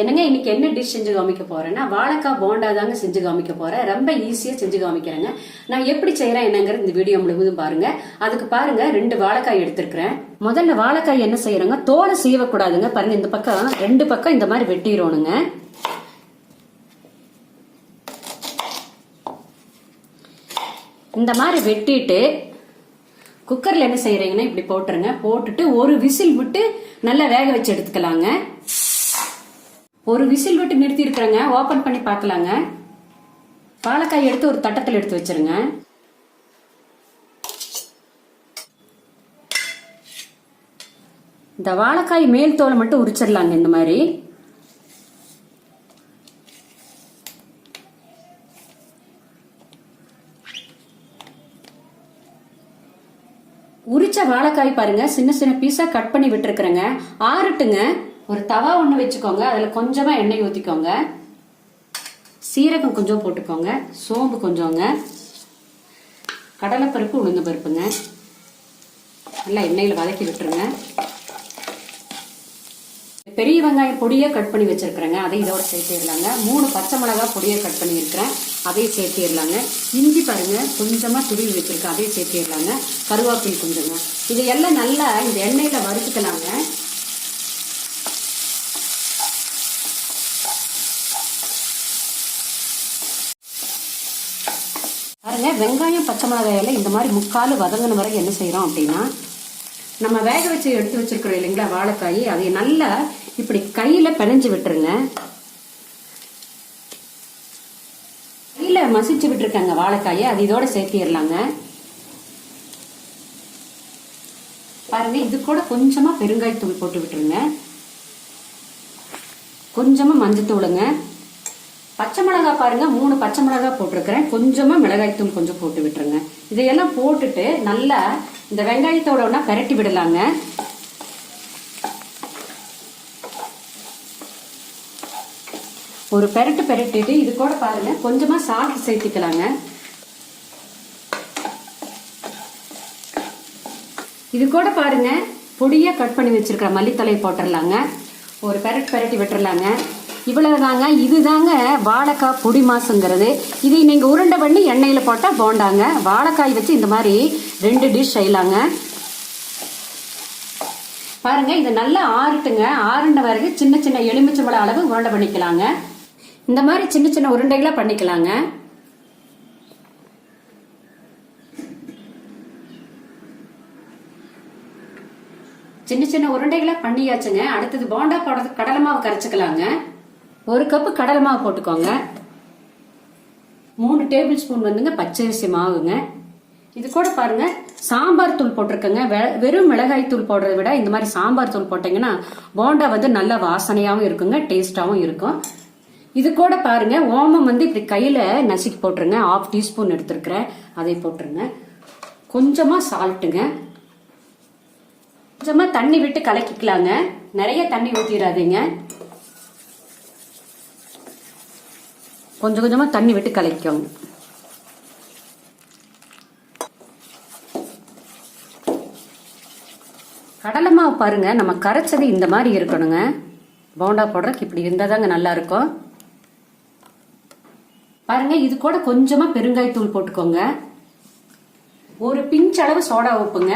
என்னங்க இன்னைக்கு என்ன டிஷ் செஞ்சு காமிக்க போறேன்னா வாழைக்காய் போண்டா தாங்க செஞ்சு காமிக்க போறேன். ரொம்ப ஈஸியா செஞ்சு காமிக்கிறேங்க. நான் எப்படி செய்யறேன் என்னங்கிற இந்த வீடியோ முழுவதும் பாருங்க. அதுக்கு பாருங்க ரெண்டு வாழைக்காய் எடுத்திருக்கிறேன். முதல்ல வாழைக்காய் என்ன செய்யறேங்க தோலை சீவக்கூடாதுங்க. பாருங்க இந்த பக்கம் ரெண்டு பக்கம் இந்த மாதிரி வெட்டிடணுங்க. இந்த மாதிரி வெட்டிட்டு குக்கர்ல என்ன செய்யறீங்கன்னா இப்படி போட்டுருங்க. போட்டுட்டு ஒரு விசில் விட்டு நல்லா வேக வச்சு எடுத்துக்கலாங்க. ஒரு விசில் விட்டு நிறுத்தி இருக்கிறேங்க ஓபன் பண்ணி பார்க்கலாங்க. வாழைக்காய் எடுத்து ஒரு தட்டத்தில் எடுத்து வச்சிருங்க. இந்த வாழைக்காய் மேல் தோலை மட்டும் உரிச்சிடலாங்க இந்த மாதிரி. உரிச்ச வாழைக்காய் பாருங்க. சின்ன சின்ன பீஸா கட் பண்ணி விட்டுருக்குறேங்க. ஆறுட்டுங்க. ஒரு தவா ஒன்று வச்சுக்கோங்க. அதில் கொஞ்சமாக எண்ணெய் ஊற்றிக்கோங்க சீரகம் கொஞ்சம் போட்டுக்கோங்க. சோம்பு கொஞ்சங்க. கடலைப்பருப்பு உளுந்து பருப்புங்க நல்லா எண்ணெயில் வதக்கி விட்டுருங்க. பெரிய வெங்காயம் பொடியை கட் பண்ணி வச்சுருக்குறேங்க. அதை இதோட சேர்த்திடலாங்க. மூணு பச்சை மிளகாய் பொடியை கட் பண்ணியிருக்கிறேன். அதையும் சேர்த்திடலாங்க. இஞ்சி பாருங்கள் கொஞ்சமாக துருவி வச்சுருக்கேன். அதையும் சேர்த்திடலாங்க. கருவேப்பிலை கொஞ்சங்க. இதையெல்லாம் எல்லாம் நல்லா இந்த எண்ணெயில் வறுத்துக்கலாங்க. பாருங்க வெங்காயம் பச்சை மிளகாயில் இந்த மாதிரி முக்கால் வதங்கின வரை என்ன செய்கிறோம் அப்படின்னா நம்ம வேக வச்சு எடுத்து வச்சிருக்கிறோம் இல்லைங்களா வாழைக்காய். அதை நல்லா இப்படி கையில் பிணைஞ்சு விட்டுருங்க. கையில் மசிச்சு விட்டுருக்காங்க வாழைக்காயை. அது இதோட சேர்த்திடலாங்க. பாருங்க இது கூட கொஞ்சமாக பெருங்காயத்தூள் போட்டு விட்டுருங்க. கொஞ்சமாக மஞ்சத்தூளுங்க. பச்சை மிளகாய் பாருங்க மூணு பச்சை மிளகாய் போட்டிருக்கிறேன். கொஞ்சமா மிளகாய்த்தூள் கொஞ்சம் போட்டு விட்டுருங்க. இதையெல்லாம் போட்டுட்டு நல்லா இந்த வெங்காயத்தோட ஒன்றா பெரட்டி விடலாங்க. ஒரு பெரட்டு பெரட்டிட்டு இது கூட பாருங்க கொஞ்சமா சால்ட் சேர்த்திக்கலாங்க. இது கூட பாருங்க பொடியா கட் பண்ணி வச்சிருக்கிற மல்லித்தலை போட்டுடலாங்க ஒரு பெரட் பெரட்டி விட்டுறலாங்க. இவ்வளவுதாங்க இதுதாங்க வாழைக்காய் பொடி மாசுங்கிறது. இதை நீங்க உருண்டை பண்ணி எண்ணெயில போட்டா போண்டாங்க. வாழைக்காய் வச்சு இந்த மாதிரி ரெண்டு டிஷ் செய்யலாங்க. பாருங்க இது நல்லா ஆறுட்டுங்க. ஆறுண்ட வரைக்கும் சின்ன சின்ன எலுமிச்சம்பழம் அளவு உருண்டை பண்ணிக்கலாங்க. இந்த மாதிரி சின்ன சின்ன உருண்டைகளா பண்ணிக்கலாங்க. சின்ன சின்ன உருண்டைகளை பண்ணியாச்சுங்க. அடுத்தது போண்டா போடுறது கடலை மாவு கரைச்சிக்கலாங்க. ஒரு கப்பு கடலை மாவு போட்டுக்கோங்க. மூணு டேபிள் ஸ்பூன் வந்துங்க பச்சரிசி மாவுங்க. இது கூட பாருங்க சாம்பார் தூள் போட்டிருக்கங்க. வெ- வெறும் மிளகாய் தூள் போடுறத விட இந்த மாதிரி சாம்பார் தூள் போட்டீங்கன்னா போண்டா வந்து நல்ல வாசனையாகவும் இருக்குங்க டேஸ்டாகவும் இருக்கும். இது கூட பாருங்க ஓமம் வந்து இப்படி கையில நசுக்கி போட்டுருங்க. ஆஃப் டீஸ்பூன் எடுத்துருக்கிறேன் அதை போட்டுருங்க. கொஞ்சமா சால்ட்டுங்க. கொஞ்சமா தண்ணி விட்டு கலக்கிக்கலாங்க. நிறைய தண்ணி ஊற்றிடாதீங்க கொஞ்சம் கொஞ்சமாக தண்ணி விட்டு கலக்கிக்கோங்க. கடலை மாவு பாருங்க நம்ம கரைச்சது இந்த மாதிரி இருக்கணுங்க. போண்டா போடுறதுக்கு இப்படி இருந்தாதாங்க நல்லா இருக்கும். பாருங்க இது கூட கொஞ்சமாக பெருங்காயத்தூள் போட்டுக்கோங்க. ஒரு பிஞ்ச் அளவு சோடா உப்புங்க.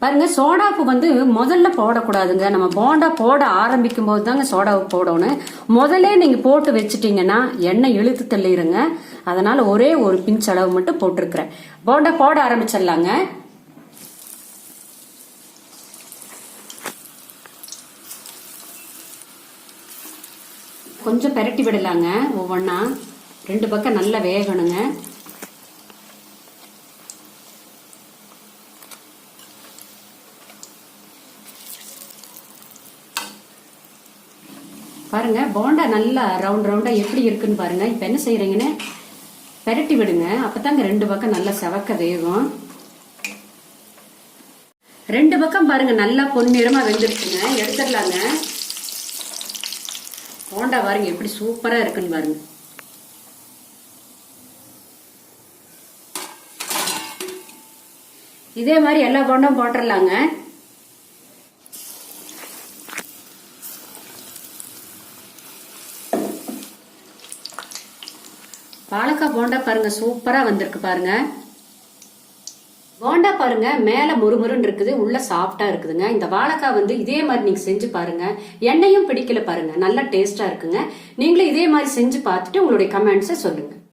பாருங்க சோடாப்பு வந்து முதல்ல போடக்கூடாதுங்க. நம்ம போண்டா போட ஆரம்பிக்கும் போது தாங்க சோடா போடணும். முதல்ல நீங்க போட்டு வச்சுட்டீங்கன்னா எண்ணெய் இழுத்து தள்ளிடுங்க அதனால ஒரே ஒரு பிஞ்ச் அளவு மட்டும் போட்டிருக்கிறேன். போண்டா போட ஆரம்பிச்சிடலாங்க. கொஞ்சம் பெரட்டி விடலாங்க. ஒவ்வொன்றா ரெண்டு பக்கம் நல்லா வேகணுங்க. பாருங்க போண்டா நல்லா ரவுண்ட் ரவுண்டா எப்படி இருக்குன்னு பாருங்க. இப்ப என்ன செய்யறீங்கன்னு பெரட்டி விடுங்க. அப்பதாங்க ரெண்டு பக்கம் நல்லா செவக்க வேகும். ரெண்டு பக்கம் பாருங்க நல்லா பொன்னிறமா வெந்துருச்சுங்க எடுத்துடலாங்க. போண்டா பாருங்க எப்படி சூப்பரா இருக்குன்னு பாருங்க. இதே மாதிரி எல்லா போண்டும் போட்டுடலாங்க. பாலக்காய் போண்டா பாருங்க சூப்பரா வந்திருக்கு பாருங்க. போண்டா பாருங்க மேல முறுமுறுன்னு இருக்குது உள்ள சாஃப்டா இருக்குதுங்க. இந்த வாழைக்காய் வந்து இதே மாதிரி நீங்க செஞ்சு பாருங்க. எண்ணெயும் பிடிக்கல பாருங்க நல்லா டேஸ்டா இருக்குங்க. நீங்களும் இதே மாதிரி செஞ்சு பார்த்துட்டு உங்களுடைய கமெண்ட்ஸை சொல்லுங்க.